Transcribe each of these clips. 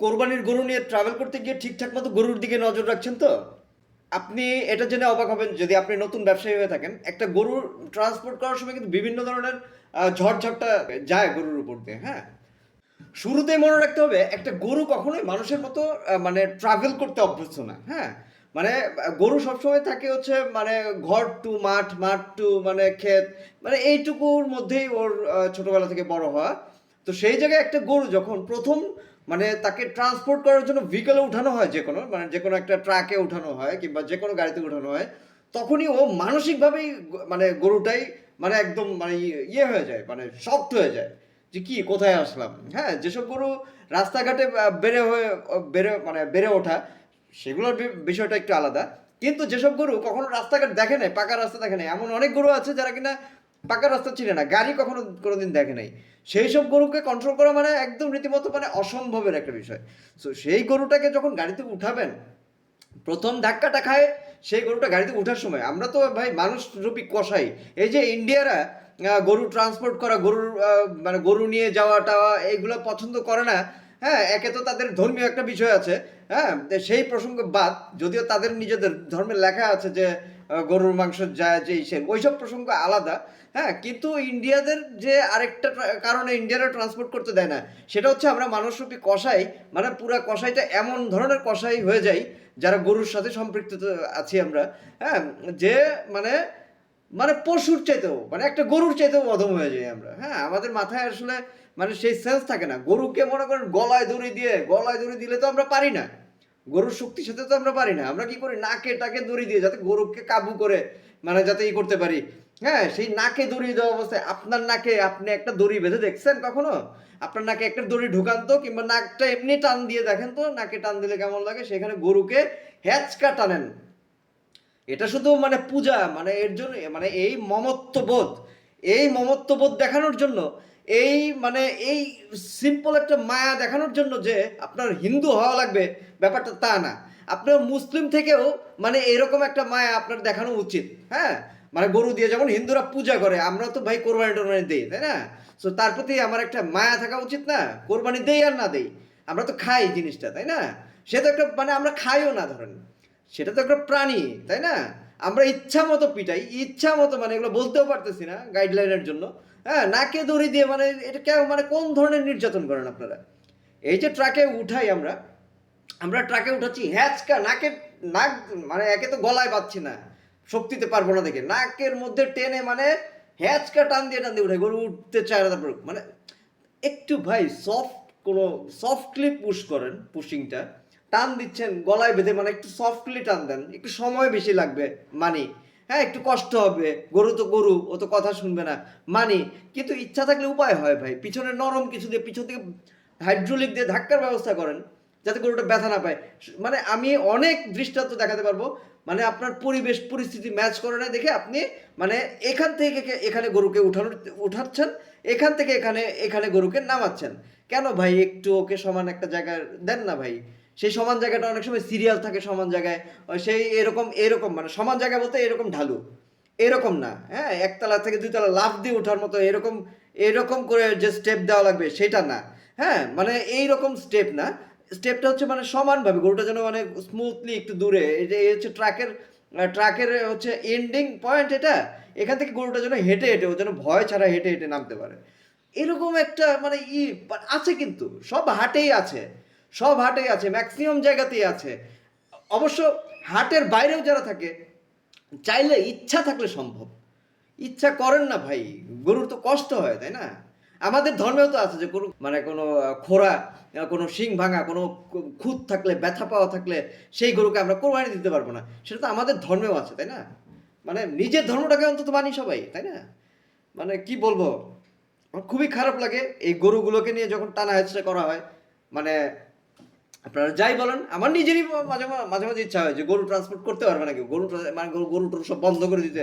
কোরবানির গরু নিয়ে ট্রাভেল করতে গিয়ে ঠিকঠাক মতো গরুর দিকে নজর রাখছেন তো? আপনি এটা জেনে অবাক হবেন যদি আপনি নতুন ব্যবসায়ী হয়ে থাকেন একটা গরু ট্রান্সপোর্ট করার সময় কিন্তু বিভিন্ন ধরনের আহ, ঝড়ঝাপটা যায় গরুর উপর দিয়ে হ্যাঁ? শুরুতেই মনে রাখতে হবে একটা গরু কখনোই মানুষের মতো মানে ট্রাভেল করতে অভ্যস্ত না হ্যাঁ? মানে গরু সবসময় থাকে হচ্ছে মানে ঘর টু মাঠ মাঠ টু মানে ক্ষেত মানে এইটুকুর মধ্যেই ওর ছোটবেলা থেকে বড় হওয়া। তো সেই জায়গায় একটা গরু যখন প্রথম মানে তাকে ট্রান্সপোর্ট করার জন্য ভেহিকলে উঠানো হয় যে কোনো মানে যে কোনো একটা ট্রাকে উঠানো হয় কিংবা যে কোনো গাড়িতে উঠানো হয়, তখনই ও মানসিকভাবেই মানে গরুটাই মানে একদম মানে ইয়ে- হয়ে যায় মানে শক্ত হয়ে যায় যে কি, কোথায় আসলাম? হ্যাঁ যেসব গরু রাস্তাঘাটে বেড়ে হয়ে বেড়ে মানে বেড়ে ওঠা, সেগুলোর বিষয়টা একটু আলাদা। কিন্তু যেসব গরু কখনো রাস্তাঘাট দেখে নাই, পাকা রাস্তা দেখে নাই, এমন অনেক গরু আছে যারা কিনা পাকা রাস্তা চিনে না, গাড়ি কখনো কোনোদিন দেখে নাই। সেই সব গরুকে কন্ট্রোল করা মানে একদম রীতিমতো মানে অসম্ভবের একটা বিষয়। সো সেই গরুটাকে যখন গাড়িতে উঠাবেন, প্রথম ধাক্কাটা খায় সেই গরুটা গাড়িতে ওঠার সময়। আমরা তো ভাই মানুষ রূপী কষাই এই যে ইন্ডিয়ারা গরু ট্রান্সপোর্ট করা, গরুর মানে গরু নিয়ে যাওয়া টাওয়া এইগুলো পছন্দ করে না হ্যাঁ একে তো তাদের ধর্মীয় একটা বিষয় আছে হ্যাঁ সেই প্রসঙ্গ বাদ, যদিও তাদের নিজেদের ধর্মে লেখা আছে যে গরুর মাংস যায় যে সে ওইসব প্রসঙ্গ আলাদা হ্যাঁ? কিন্তু ইন্ডিয়াদের যে আরেকটা কারণে ইন্ডিয়ারা ট্রান্সপোর্ট করতে দেয় না, সেটা হচ্ছে আমরা মানুষরূপী কষাই মানে পুরা কষাইটা এমন ধরনের কষাই হয়ে যায়, যারা গরুর সাথে সম্পৃক্ত আছি আমরা হ্যাঁ? যে মানে মানে পশুর চাইতেও মানে একটা গরুর চাইতেও অধম হয়ে যাই আমরা হ্যাঁ? আমাদের মাথায় আসলে মানে সেই সেন্স থাকে না, গরুকে মনে করেন গলায় দড়ি দিয়ে, গলায় দড়ি দিলে তো আমরা পারি না। গরুর শক্তির সাথে তো আমরা পারি না। আমরা কি করি? নাকে টাকে দড়ি দিয়ে যাতে গরুকে কাবু করে মানে যাতে ই করতে পারি। হ্যাঁ সেই নাকে দড়ি দেওয়া অবস্থায় আপনার নাকে আপনি একটা দড়ি বেঁধে দেখছেন কখনো? আপনার নাকে একটা দড়ি ঢুকান তো, কিংবা নাকটা এমনি টান দিয়ে দেখেন তো, নাকে টান দিলে কেমন লাগে? সেখানে গরুকে হ্যাচকা টানেন। এটা শুধু মানে পূজা মানে এর জন্য মানে এই মমত্ববোধ এই মমত্ববোধ দেখানোর জন্য এই মানে এই সিম্পল একটা মায়া দেখানোর জন্য যে আপনার হিন্দু হওয়া লাগবে, ব্যাপারটা তা না। আপনার মুসলিম থেকেও মানে এরকম একটা মায়া আপনার দেখানো উচিত হ্যাঁ? মানে গরু দিয়ে যেমন হিন্দুরা পূজা করে, আমরা তো ভাই কোরবানি টোরবানি দিই, তাই না? সো তার প্রতি আমার একটা মায়া থাকা উচিত না, কোরবানি দেই আর না দেই। আমরা তো খাই জিনিসটা, তাই না? সে তো একটা মানে আমরা খাইও না, ধরেন। সেটা তো একটা প্রাণী, তাই না? আমরা ইচ্ছা মতো পিটাই, ইচ্ছা মতো মানে এগুলো বলতেও পারতেছি না গাইডলাইনের জন্য। হ্যাঁ নাকে দড়ি দিয়ে মানে এটা কেউ মানে কোন ধরনের নির্যাতন করেন আপনারা? এই যে ট্রাকে উঠাই আমরা আমরা ট্রাকে উঠাচ্ছি, হ্যাচকা, নাকে নাক মানে একে তো গলায় পাচ্ছি না, শক্তিতে পারব না দেখে। নাকের মধ্যে টেনে মানে হ্যাচকা টান দিয়ে টান দিয়ে উঠাই, গরু উঠতে চায় না তারপর মানে একটু ভাই সফট কোনো সফটলি পুশ করেন পুশিংটা টান দিচ্ছেন, গলায় বেঁধে মানে একটু সফটলি টান দেন, একটু সময় বেশি লাগবে মানি হ্যাঁ একটু কষ্ট হবে। গরু তো গরু, ও তো কথা শুনবে না। মানি, কিন্তু ইচ্ছা থাকলে উপায় হয় ভাই। পিছনে নরম কিছু দিয়ে, পিছন থেকে হাইড্রোলিক দিয়ে ধাক্কার ব্যবস্থা করেন, যাতে গরুটা ব্যথা না পায়। মানে আমি অনেক দৃষ্টান্ত দেখাতে পারব। মানে আপনার পরিবেশ, পরিস্থিতি ম্যাচ করে না দেখে আপনি মানে এখান থেকে এখানে গরুকে উঠানোর, উঠাচ্ছেন, এখান থেকে এখানে এখানে গরুকে নামাচ্ছেন। কেন ভাই, একটু ওকে সমান একটা জায়গায় দেন না ভাই? সেই সমান জায়গাটা অনেক সময় সিরিয়াল থাকে সমান জায়গায়। সেই এরকম এরকম মানে সমান জায়গা বলতে এরকম ঢালু। এরকম না হ্যাঁ? একতলা থেকে দুইতলা লাফ দিয়ে ওঠার মতো এরকম এরকম করে যে স্টেপ দেওয়া লাগবে সেটা না হ্যাঁ? মানে এই রকম স্টেপ না স্টেপটা হচ্ছে মানে সমানভাবে, গরুটা যেন মানে স্মুথলি একটু দূরে। এই যে হচ্ছে ট্রাকের ট্রাকের হচ্ছে এন্ডিং পয়েন্ট এটা। এখান থেকে গরুটা যেন হেঁটে হেঁটে, ও যেন ভয় ছাড়া হেঁটে হেঁটে নামতে পারে। এরকম একটা মানে ই আছে কিন্তু, সব হাটেই আছে। সব হাটেই আছে ম্যাক্সিমাম জায়গাতেই আছে। অবশ্য হাটের বাইরেও যারা থাকে, চাইলে ইচ্ছা থাকলে সম্ভব। ইচ্ছা করেন না ভাই, গরুর তো কষ্ট হয়, তাই না? আমাদের ধর্মেও তো আছে যে গরু মানে কোনো খোরা কোনো শিং ভাঙা, কোনো খুঁত থাকলে, ব্যথা পাওয়া থাকলে সেই গরুকে আমরা কোরবানি দিতে পারব না। সেটা তো আমাদের ধর্মেও আছে, তাই না? মানে নিজের ধর্মটাকে অন্তত মানি সবাই, তাই না? মানে কি বলব? আমার খুবই খারাপ লাগে এই গরুগুলোকে নিয়ে যখন টানা হেঁচড়া করা হয়। মানে আপনারা যাই বলেন, আমার নিজেরই মাঝে মাঝে মাঝে ইচ্ছা হয় যে গরু ট্রান্সপোর্ট করতে পারবে নাকি? গরু মানে গরু টরু সব বন্ধ করে দিতে।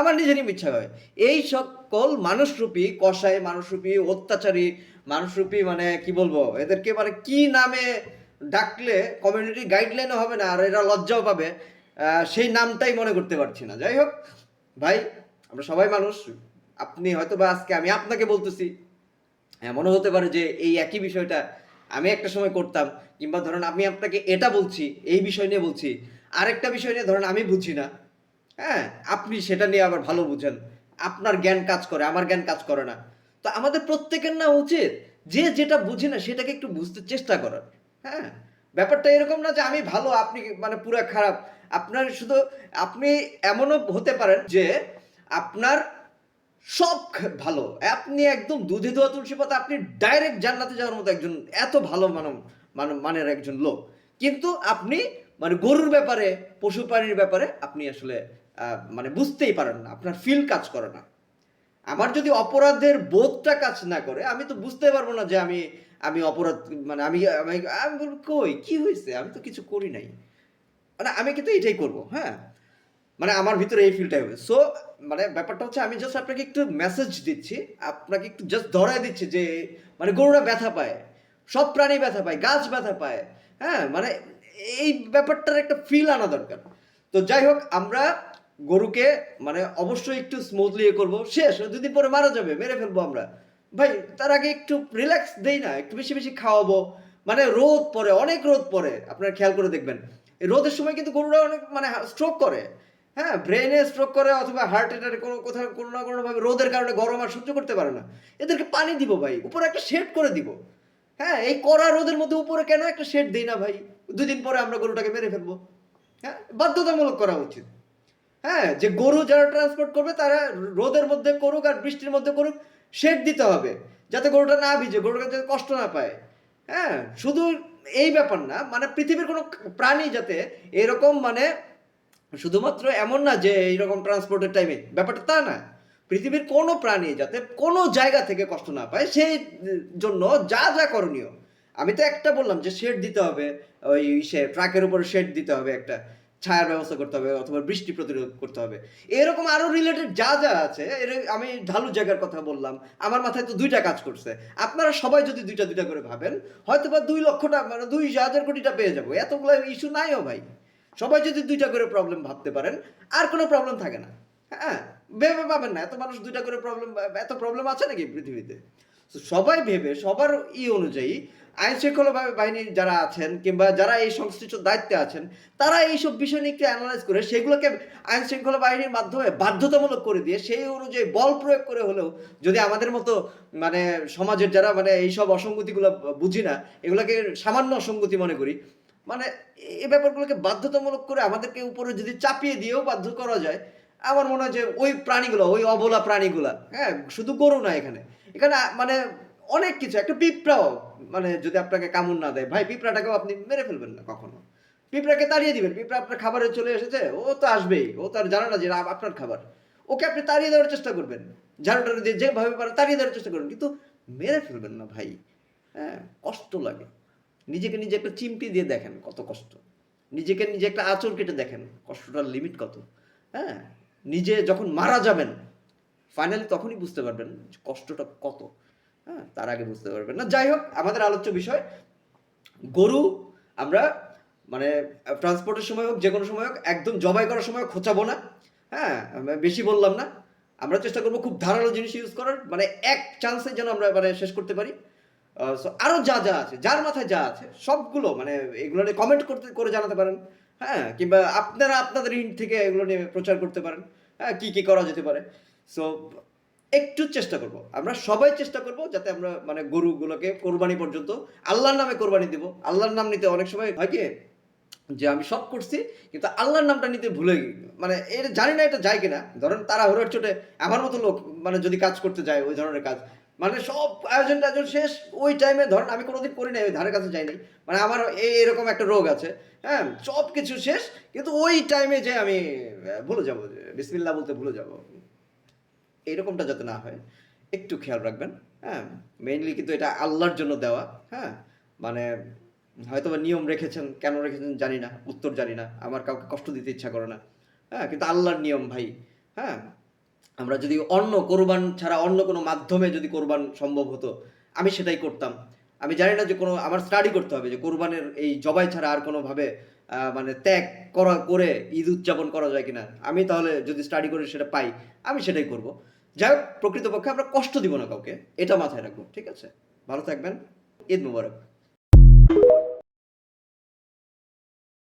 আমার নিজেরই ইচ্ছা হয়। এই সকল মানুষরূপী কষাই মানুষরূপী, অত্যাচারী মানুষরূপী মানে কি বলব, এদেরকে মানে কি নামে ডাকলে কমিউনিটি গাইডলাইনও হবে না, আর এরা লজ্জাও পাবে সেই নামটাই মনে করতে পারছি না। যাই হোক, ভাই, আমরা সবাই মানুষ। আপনি হয়তো বা আজকে আমি আপনাকে বলতেছি হ্যাঁ এমনও হতে পারে যে এই একই বিষয়টা আমি একটা সময় করতাম, কিংবা ধরেন আমি আপনাকে এটা বলছি, এই বিষয় নিয়ে বলছি, আরেকটা বিষয় নিয়ে ধরেন আমি বুঝি না। হ্যাঁ আপনি সেটা নিয়ে আবার ভালো বুঝেন। আপনার জ্ঞান কাজ করে, আমার জ্ঞান কাজ করে না। তো আমাদের প্রত্যেকের না উচিত যে যেটা বুঝি না সেটাকে একটু বুঝতে চেষ্টা করার। হ্যাঁ ব্যাপারটা এরকম না যে আমি ভালো, আপনি মানে পুরো খারাপ। আপনার শুধু, আপনি এমনও হতে পারেন যে আপনার সব ভালো। আপনি একদম দুধে দোয়া তুলসী পাতা, আপনি ডাইরেক্ট জান্নাতে যাওয়ার মতো একজন, এত ভালো মানব মানের একজন লোক। কিন্তু আপনি মানে গরুর ব্যাপারে পশু প্রাণীর ব্যাপারে আপনি আসলে মানে বুঝতেই পারেন না, আপনার ফিল কাজ করে না। আমার যদি অপরাধের বোধটা কাজ না করে, আমি তো বুঝতে পারব না যে আমি আমি অপরাধ মানে আমি আমি কই, কি হয়েছে আমি তো কিছু করি নাই। মানে আমি কিন্তু এটাই করব হ্যাঁ? মানে আমার ভিতরে এই ফিলটাই হবে। সো মানে ব্যাপারটা হচ্ছে আমি জাস্ট আপনাকে একটু মেসেজ দিচ্ছি, আপনাকে একটু জাস্ট ধরাই দিচ্ছি যে মানে গরুরা ব্যথা পায়, সব প্রাণী ব্যথা পায়, গাছ ব্যথা পায় হ্যাঁ? মানে এই ব্যাপারটার একটা ফিল আনা দরকার। তো যাই হোক, আমরা গরুকে মানে অবশ্যই একটু স্মুথলি ইয়ে করব। শেষ, দুদিন পরে মারা যাবে, মেরে ফেলব আমরা। ভাই, তার আগে একটু রিল্যাক্স দেই না, একটু বেশি বেশি খাওয়াবো। মানে রোদ পরে, অনেক রোদ পরে, আপনারা খেয়াল করে দেখবেন। রোদের সময় কিন্তু গরুরা অনেক মানে স্ট্রোক করে। হ্যাঁ ব্রেনে স্ট্রোক করে অথবা হার্ট অ্যাটাক কোনো কোথাও কোনো না কোনো ভাবে রোদের কারণে গরম আর সহ্য করতে পারে না। এদেরকে পানি দিব ভাই, উপরে একটা শেড করে দিব। হ্যাঁ এই কড়া রোদের মধ্যে উপরে কেন একটা শেড দিই না ভাই? দুদিন পরে আমরা গরুটাকে মেরে ফেলব। হ্যাঁ বাধ্যতামূলক করা উচিত। হ্যাঁ যে গরু যারা ট্রান্সপোর্ট করবে তারা রোদের মধ্যে করুক আর বৃষ্টির মধ্যে করুক শেড দিতে হবে। যাতে গরুটা না ভিজে, গরুটা যাতে কষ্ট না পায়। হ্যাঁ শুধু এই ব্যাপার না মানে পৃথিবীর কোনো প্রাণী যাতে এরকম মানে শুধুমাত্র এমন না যে এইরকম ট্রান্সপোর্টের টাইমে ব্যাপারটা তা না। পৃথিবীর কোনো প্রাণী যাতে কোনো জায়গা থেকে কষ্ট না পায় সেই জন্য যা যা করণীয়। আমি তো একটা বললাম যে শেড দিতে হবে, ওই সে ট্রাকের উপরে শেড দিতে হবে একটা, ছায়ার ব্যবস্থা করতে হবে অথবা বৃষ্টি প্রতিরোধ করতে হবে। এরকম আরও রিলেটেড যা যা আছে, এর আমি ঢালু জায়গার কথা বললাম, আমার মাথায় তো দুইটা কাজ করছে। আপনারা সবাই যদি দুইটা দুইটা করে ভাবেন হয়তো বা দুই লক্ষটা মানে দুই হাজার কোটিটা পেয়ে যাব। এতগুলো ইস্যু নাইও ভাই। সবাই যদি দুইটা করে প্রবলেম ভাবতে পারেন, আর কোনো প্রবলেম থাকে না। হ্যাঁ ভেবে পাবেন না, এত মানুষ দুইটা করে প্রবলেম এত প্রবলেম আছে নাকি পৃথিবীতে? সবাই ভেবে, সবার ই অনুযায়ী আইন শৃঙ্খলা বা- বাহিনীর যারা আছেন, কিংবা যারা এই সংশ্লিষ্ট দায়িত্বে আছেন, তারা এইসব বিষয় নিয়ে একটু অ্যানালাইজ করে, সেগুলোকে আইন শৃঙ্খলা বাহিনীর মাধ্যমে বাধ্যতামূলক করে দিয়ে, সেই অনুযায়ী বল প্রয়োগ করে হলেও, যদি আমাদের মতো মানে সমাজের যারা মানে এইসব অসঙ্গতিগুলো বুঝি না, এগুলোকে সামান্য অসঙ্গতি মনে করি মানে এই ব্যাপারগুলোকে বাধ্যতামূলক করে আমাদেরকে উপরে যদি চাপিয়ে দিয়েও বাধ্য করা যায়, আমার মনে হয় যে ওই প্রাণীগুলো, ওই অবলা প্রাণীগুলা হ্যাঁ শুধু গরু না এখানে। এখানে মানে অনেক কিছু, একটা পিঁপড়াও মানে যদি আপনাকে কামড় না দেয়, ভাই পিঁপড়াটাকেও আপনি মেরে ফেলবেন না কখনো। পিঁপড়াকে তাড়িয়ে দিবেন, পিঁপড়া আপনার খাবারে চলে এসেছে, ও তো আসবেই, ও তো আর জানে না যে আপনার খাবার। ওকে আপনি তাড়িয়ে দেওয়ার চেষ্টা করবেন ঝাড়ুটা দিয়ে যেভাবে পারেন তাড়িয়ে দেওয়ার চেষ্টা করবেন, কিন্তু মেরে ফেলবেন না ভাই হ্যাঁ কষ্ট লাগে। নিজেকে নিজে একটা চিমটি দিয়ে দেখেন কত কষ্ট। নিজেকে নিজে একটা আঁচড় কেটে দেখেন কষ্টটার লিমিট কত। হ্যাঁ? নিজে যখন মারা যাবেন ফাইনালি তখনই বুঝতে পারবেন কষ্টটা কত। হ্যাঁ? তার আগে বুঝতে পারবেন না। যাই হোক, আমাদের আলোচ্য বিষয়, গরু আমরা মানে ট্রান্সপোর্টের সময় হোক যে কোনো সময় হোক, একদম জবাই করার সময় খোঁচাবো না। হ্যাঁ? বেশি বললাম না। আমরা চেষ্টা করব খুব ধারালো জিনিস ইউজ করার। মানে এক চান্সে যেন আমরা মানে শেষ করতে পারি। আহ, so আরও যা যা আছে যার মাথায় যা আছে সবগুলো মানে এগুলো নিয়ে কমেন্ট করতে করে জানাতে পারেন। হ্যাঁ কিংবা আপনারা আপনাদের ইন্ট থেকে এগুলো নিয়ে প্রচার করতে পারেন। হ্যাঁ কি কি করা যেতে পারে। সো একটু চেষ্টা করব। আমরা সবাই চেষ্টা করব যাতে আমরা মানে গরুগুলোকে কোরবানি পর্যন্ত আল্লাহর নামে কোরবানি দিব। আল্লাহর নাম নিতে অনেক সময় হয় কি? যে আমি সব করছি কিন্তু আল্লাহর নামটা নিতে ভুলে। মানে এটা জানি না এটা যায় কিনা। ধরেন তারা হরোর চোটে আমার মতো লোক মানে যদি কাজ করতে যায় ওই ধরনের কাজ মানে সব আয়োজন টায়োজন শেষ। ওই টাইমে ধরেন আমি কোনোদিন করি নাই ওই ধারে কাছে যাইনি। মানে আমার এই এরকম একটা রোগ আছে হ্যাঁ? সব কিছু শেষ, কিন্তু ওই টাইমে যে আমি ভুলে যাব বিসমিল্লা বলতে ভুলে যাব। এরকমটা যাতে না হয়, একটু খেয়াল রাখবেন হ্যাঁ? মেইনলি কিন্তু এটা আল্লাহর জন্য দেওয়া হ্যাঁ? মানে হয়তো নিয়ম রেখেছেন, কেন রেখেছেন জানি না, উত্তর জানি না, আমার কাউকে কষ্ট দিতে ইচ্ছা করে না হ্যাঁ? কিন্তু আল্লাহর নিয়ম ভাই হ্যাঁ? আমরা যদি অন্য কোরবান ছাড়া অন্য কোনো মাধ্যমে যদি কোরবান সম্ভব হতো, আমি সেটাই করতাম। আমি জানি না যে কোনো, আমার স্টাডি করতে হবে যে কোরবানের এই জবাই ছাড়া আর কোনোভাবে মানে ত্যাগ করা, করে ঈদ উদযাপন করা যায় কিনা, আমি তাহলে যদি স্টাডি করে সেটা পাই, আমি সেটাই করব। যাই হোক, প্রকৃতপক্ষে আমরা কষ্ট দিব না কাউকে, এটা মাথায় রাখব, ঠিক আছে? ভালো থাকবেন, ঈদ মুবারক।